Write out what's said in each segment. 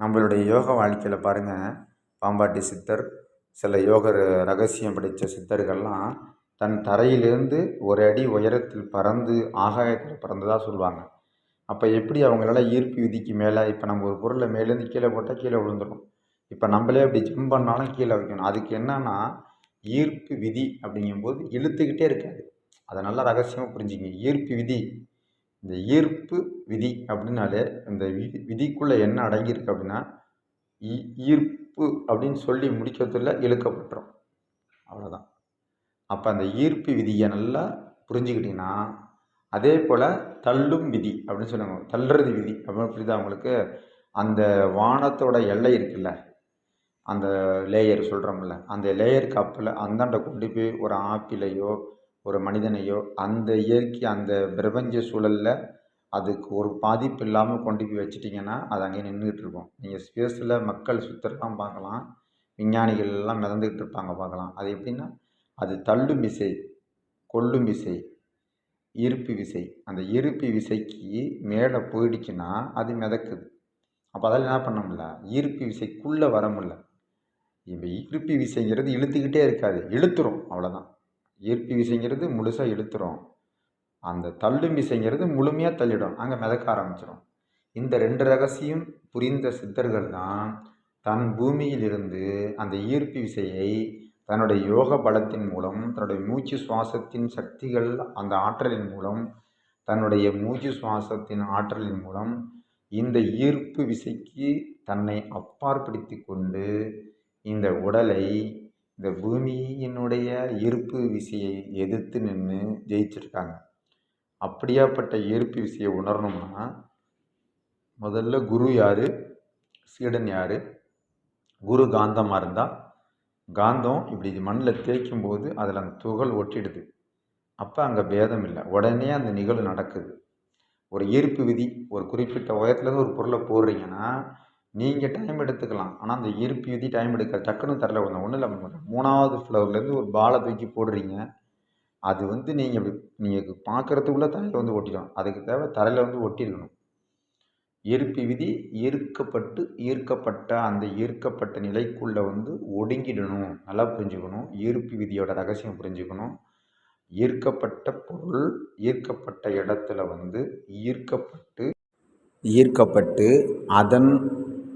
நம்மளுடைய யோக வாழ்க்கையில் பாருங்கள் பாம்பாட்டி சித்தர் சில யோக ரகசியம் படித்த சித்தர்கள்லாம் தன் தரையிலேருந்து ஒரு அடி உயரத்தில் பறந்து ஆகாயத்தில் பறந்ததாக சொல்லுவாங்க. அப்போ எப்படி அவங்களால ஈர்ப்பு விதிக்கு மேலே இப்போ நம்ம ஒரு பொருளை மேலேருந்து கீழே போட்டால் கீழே விழுந்துடும் இப்போ நம்மளே அப்படி ஜிம் பண்ணாலும் கீழே வைக்கணும். அதுக்கு என்னன்னா ஈர்ப்பு விதி அப்படிங்கும்போது இழுத்துக்கிட்டே இருக்காது. அதை நல்லா ரகசியமாக புரிஞ்சுங்க. ஈர்ப்பு விதி இந்த ஈர்ப்பு விதி அப்படின்னாலே இந்த விதி விதிக்குள்ளே என்ன அடங்கியிருக்கு அப்படின்னா ஈ ஈர்ப்பு அப்படின்னு சொல்லி முடிக்கிறதுல இழுக்கப்பட்டுரும். அவ்வளோதான் அப்போ அந்த ஈர்ப்பு விதியை நல்லா புரிஞ்சுக்கிட்டிங்கன்னா அதே போல் தள்ளும் விதி அப்படின்னு சொல்லுவாங்க. தள்ளுறது விதி அப்படின்னு புரியுதா உங்களுக்கு? அந்த வானத்தோட எல்லை இருக்குல்ல அந்த லேயர் சொல்கிறோம்ல அந்த லேயருக்கு அப்பில் அந்தாண்ட கொண்டு போய் ஒரு ஆப்பிளையோ ஒரு மனிதனையோ அந்த இயற்கை அந்த பிரபஞ்ச சூழலில் அதுக்கு ஒரு பாதிப்பு இல்லாமல் கொண்டு போய் வச்சிட்டிங்கன்னா அது அங்கேயே நின்றுக்கிட்டு இருக்கும். நீங்கள் ஸ்பேஸில் மக்கள் சுற்றுறலாம் பார்க்கலாம். விஞ்ஞானிகள் எல்லாம் மிதந்துக்கிட்டு இருப்பாங்க பார்க்கலாம். அது எப்படின்னா அது தள்ளும் விசை கொள்ளும் விசை ஈர்ப்பு விசை. அந்த ஈர்ப்பு விசைக்கு மேலே போயிடுச்சுன்னா அது மிதக்குது. அப்போ அதில் என்ன பண்ண முடியல? ஈர்ப்பு விசைக்குள்ளே வர முடியல. இப்போ ஈர்ப்பு விசைங்கிறது இழுத்துக்கிட்டே இருக்காது. இழுத்துரும் அவ்வளோதான் ஈர்ப்பு விசைங்கிறது முழுசாக இழுத்துரும் அந்த தள்ளும் விசைங்கிறது முழுமையாக தள்ளிடும். அங்கே மிதக்க ஆரம்பிச்சிடும் இந்த ரெண்டு ரகசியம் புரிந்த சித்தர்கள் தான் தன் பூமியிலிருந்து அந்த ஈர்ப்பு விசையை தன்னுடைய யோக பலத்தின் மூலம் தன்னுடைய மூச்சு சுவாசத்தின் சக்திகள் அந்த ஆற்றலின் மூலம் தன்னுடைய மூச்சு சுவாசத்தின் ஆற்றலின் மூலம் இந்த ஈர்ப்பு விசைக்கு தன்னை அப்பாற்படுத்தி கொண்டு இந்த உடலை இந்த பூமியினுடைய ஈர்ப்பு விசையை எதிர்த்து நின்று ஜெயிச்சிருக்காங்க. அப்படியாப்பட்ட ஈர்ப்பு விசையை உணரணும்னா முதல்ல குரு யார்? சீடன் யார்? குரு காந்தமாக இருந்தால் காந்தம் இப்படி மண்ணில் தேய்க்கும் போது அதில் அந்த துகள் ஒட்டிடுது. அப்போ அங்கே பேதம் இல்லை. உடனே அந்த நிகழ்வு நடக்குது. ஒரு ஈர்ப்பு விதி ஒரு குறிப்பிட்ட உயரத்துலேருந்து ஒரு பொருளை போடுறீங்கன்னா நீங்கள் டைம் எடுத்துக்கலாம். ஆனால் அந்த இருப்பு விதி டைம் எடுக்க டக்குன்னு தரல ஒன்று ஒன்றும் இல்லை மூணாவது ஃப்ளோர்லேருந்து ஒரு பாலை தூக்கி போடுறீங்க. அது வந்து நீங்கள் இப்படி நீங்கள் பார்க்குறதுக்குள்ளே தரையில் வந்து ஒட்டிடும் அதுக்கு தேவை தரையில் வந்து ஒட்டிடணும் இருப்பு விதி ஈர்க்கப்பட்டு ஈர்க்கப்பட்ட அந்த ஈர்க்கப்பட்ட நிலைக்குள்ளே வந்து ஒடுங்கிடணும். நல்லா புரிஞ்சுக்கணும். ஈர்ப்பு விதியோட ரகசியம் புரிஞ்சுக்கணும். ஈர்க்கப்பட்ட பொருள் ஈர்க்கப்பட்ட இடத்துல வந்து ஈர்க்கப்பட்டு ஈர்க்கப்பட்டு அதன்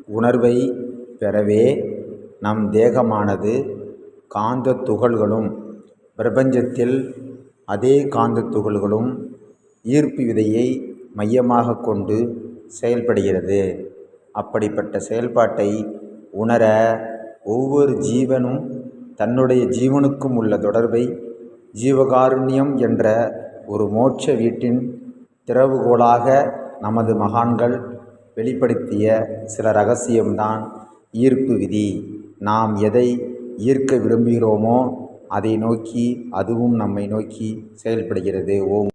உணர்வை பெறவே நம் தேகமானது காந்த துகள்களும் பிரபஞ்சத்தில் அதே காந்த துகள்களும் ஈர்ப்பு விதையை மையமாக கொண்டு செயல்படுகிறது. அப்படிப்பட்ட செயல்பாட்டை உணர ஒவ்வொரு ஜீவனும் தன்னுடைய ஜீவனுக்கும் உள்ள தொடர்பை ஜீவகாருண்யம் என்ற ஒரு மோட்ச வீட்டின் திறவுகோலாக நமது மகான்கள் வெளிப்படுத்திய சில ரகசியம்தான் ஈர்ப்பு விதி. நாம் எதை ஈர்க்க விரும்புகிறோமோ அதை நோக்கி அதுவும் நம்மை நோக்கி செயல்படுகிறது. ஓம்